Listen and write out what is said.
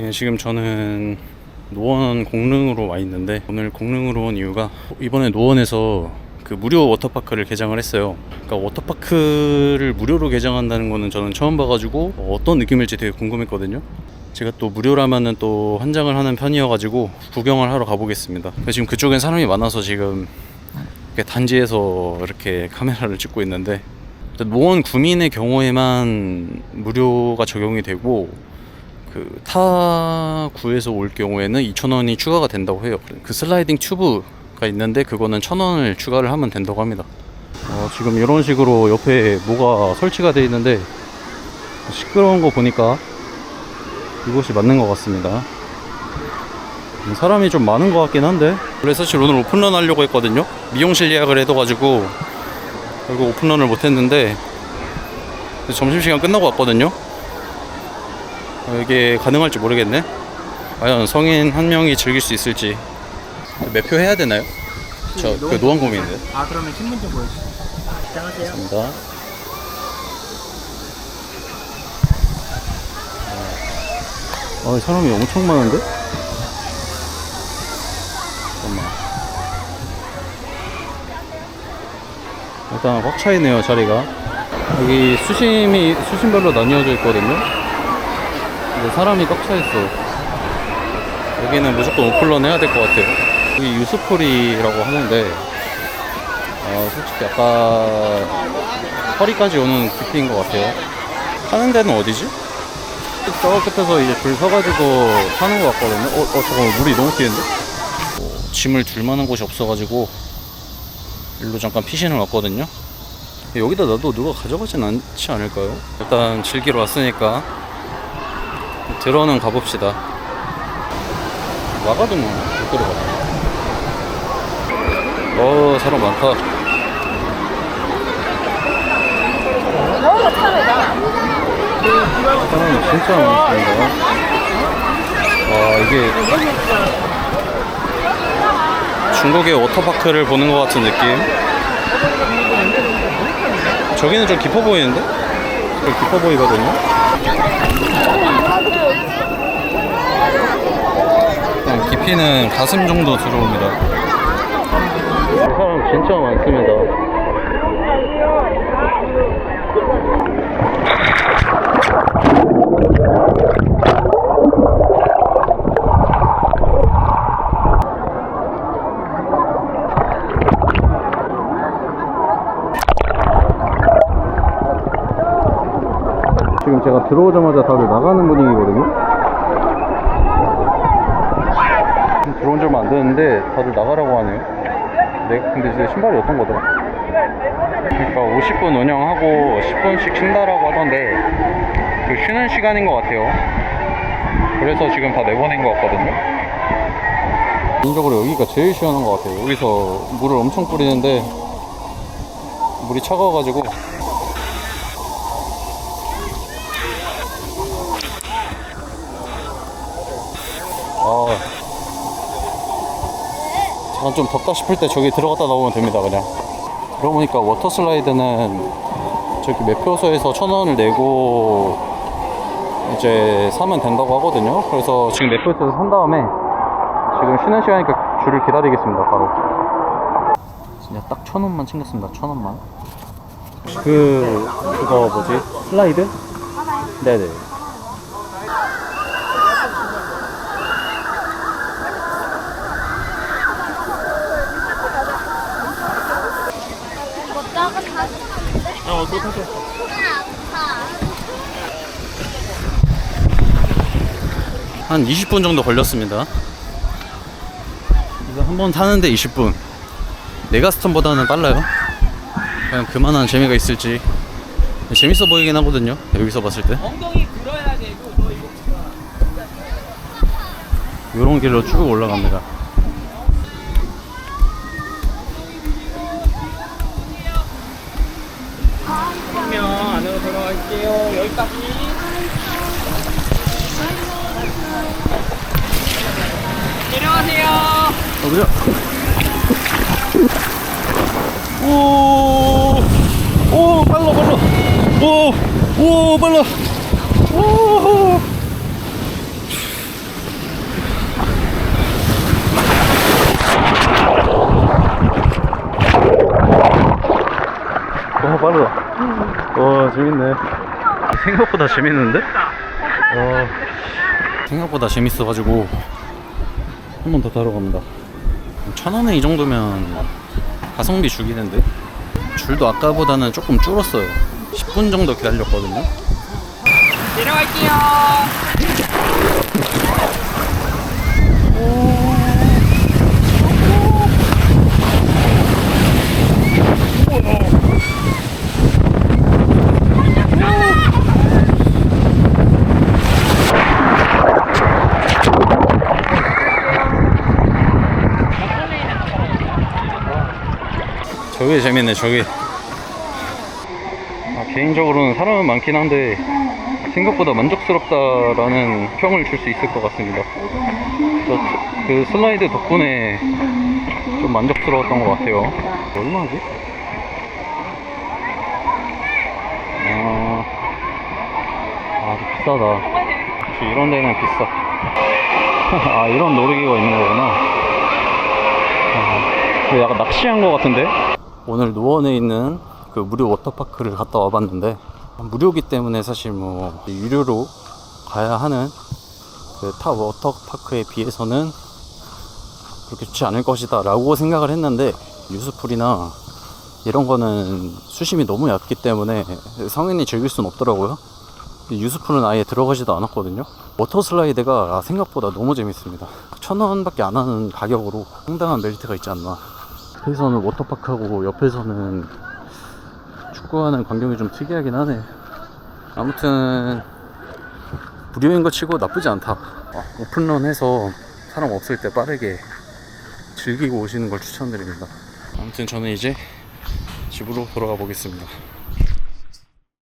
네, 지금 저는 노원 공릉으로 와 있는데 오늘 공릉으로 온 이유가 이번에 노원에서 그 무료 워터파크를 개장을 했어요. 그러니까 워터파크를 무료로 개장한다는 거는 저는 처음 봐가지고 어떤 느낌일지 되게 궁금했거든요. 제가 또 무료라면은 또 환장을 하는 편이어가지고 구경을 하러 가보겠습니다. 지금 그쪽엔 사람이 많아서 지금 단지에서 이렇게 카메라를 찍고 있는데 노원 구민의 경우에만 무료가 적용이 되고 그 타 구에서 올 경우에는 2,000원이 추가가 된다고 해요. 그 슬라이딩 튜브가 있는데 그거는 1,000원을 추가를 하면 된다고 합니다. 어, 지금 이런 식으로 옆에 뭐가 설치가 되어 있는데 시끄러운 거 보니까 이곳이 맞는 것 같습니다. 음, 사람이 좀 많은 것 같긴 한데 원래 사실 오늘 오픈런 하려고 했거든요. 미용실 예약을 해둬가지고 결국 오픈런을 못했는데 점심시간 끝나고 왔거든요. 어, 이게 가능할지 모르겠네. 과연 성인 한 명이 즐길 수 있을지. 매표 해야 되나요? 저 그 노원구민인데. 아 그러면 신분 좀 보여주세요. 안녕하세요. 감사합니다. 아, 사람이 엄청 많은데? 잠깐만. 일단 꽉 차이네요, 자리가. 여기 수심이, 수심별로 나뉘어져 있거든요. 근데 사람이 꽉 차 있어. 여기는 무조건 오픈런 해야 될 것 같아요. 여기 유스풀이라고 하는데, 아, 솔직히 약간 허리까지 오는 깊이인 것 같아요. 하는 데는 어디지? 저 끝에서 이제 줄 서가지고 하는 것 같거든요. 어, 어 잠깐만 물이 너무 뛰는데? 어, 짐을 둘 만한 곳이 없어가지고 일로 잠깐 피신을 왔거든요. 여기다 놔도 누가 가져가진 않지 않을까요? 일단 즐기러 왔으니까 들어는 가봅시다. 와가도 뭐 못 들어가. 어 사람 많다. 사람이 진짜 많습니다. 와 이게 중국의 워터파크를 보는 것 같은 느낌. 저기는 좀 깊어 보이는데? 좀 깊어 보이거든요. 일단 깊이는 가슴 정도 들어옵니다. 사람 진짜 많습니다. 지금 제가 들어오자마자 다들 나가는 분위기거든요. 지금 들어온 지 얼마 안 됐는데 다들 나가라고 하네요. 내가 근데 이제 신발이 어떤 거더라? 그러니까 50분 운영하고 10분씩 쉰다라고 하던데 그 쉬는 시간인 것 같아요. 그래서 지금 다 내보낸 것 같거든요. 개인적으로 여기가 제일 시원한 것 같아요. 여기서 물을 엄청 뿌리는데 물이 차가워가지고 아 잠깐 좀 덥다 싶을 때 저기 들어갔다 나오면 됩니다 그냥. 그러고 보니까 워터 슬라이드는 저기 매표소에서 천 원을 내고 이제 사면 된다고 하거든요. 그래서 지금 매표소에서 산 다음에 지금 쉬는 시간이니까 줄을 기다리겠습니다 바로. 진짜 딱 천 원만 챙겼습니다 천 원만. 그 그거 뭐지? 슬라이드? 네네 어, 또 타세요. 한 20분 정도 걸렸습니다. 이거 한 번 타는데 20분. 메가스톤보다는 빨라요. 그냥 그만한 재미가 있을지. 재밌어 보이긴 하거든요. 여기서 봤을 때. 엉덩이 들어야 되고 너 이거 이런 길로 쭉 올라갑니다. 갈게요. 여기까지. 내려가세요. 어, 그죠? 오, 오, 빨라, 빨라. 오, 오, 빨라. 오, 생각보다 재밌는데? 어, 생각보다 재밌어가지고 한 번 더 타러 갑니다. 천 원에 이 정도면 가성비 죽이는데 줄도 아까보다는 조금 줄었어요. 10분 정도 기다렸거든요. 내려갈게요. 저게 재밌네 저게. 아, 개인적으로는 사람은 많긴 한데 생각보다 만족스럽다라는 평을 줄 수 있을 것 같습니다. 저, 그 슬라이드 덕분에 좀 만족스러웠던 것 같아요. 얼마지? 아, 아 비싸다. 이런 데는 비싸. 아 이런 놀이기가 있는 거구나. 근데 약간 낚시한 것 같은데? 오늘 노원에 있는 그 무료 워터파크를 갔다 와봤는데 무료기 때문에 사실 뭐 유료로 가야 하는 그 타 워터파크에 비해서는 그렇게 좋지 않을 것이다 라고 생각을 했는데 유스풀이나 이런 거는 수심이 너무 얕기 때문에 성인이 즐길 수는 없더라고요. 유스풀은 아예 들어가지도 않았거든요. 워터 슬라이드가 생각보다 너무 재밌습니다. 천 원밖에 안 하는 가격으로 상당한 메리트가 있지 않나 여기서는 워터파크하고 옆에서는 축구하는 광경이 좀 특이하긴 하네. 아무튼 무료인 거 치고 나쁘지 않다. 아, 오픈런 해서 사람 없을 때 빠르게 즐기고 오시는 걸 추천드립니다. 아무튼 저는 이제 집으로 돌아가 보겠습니다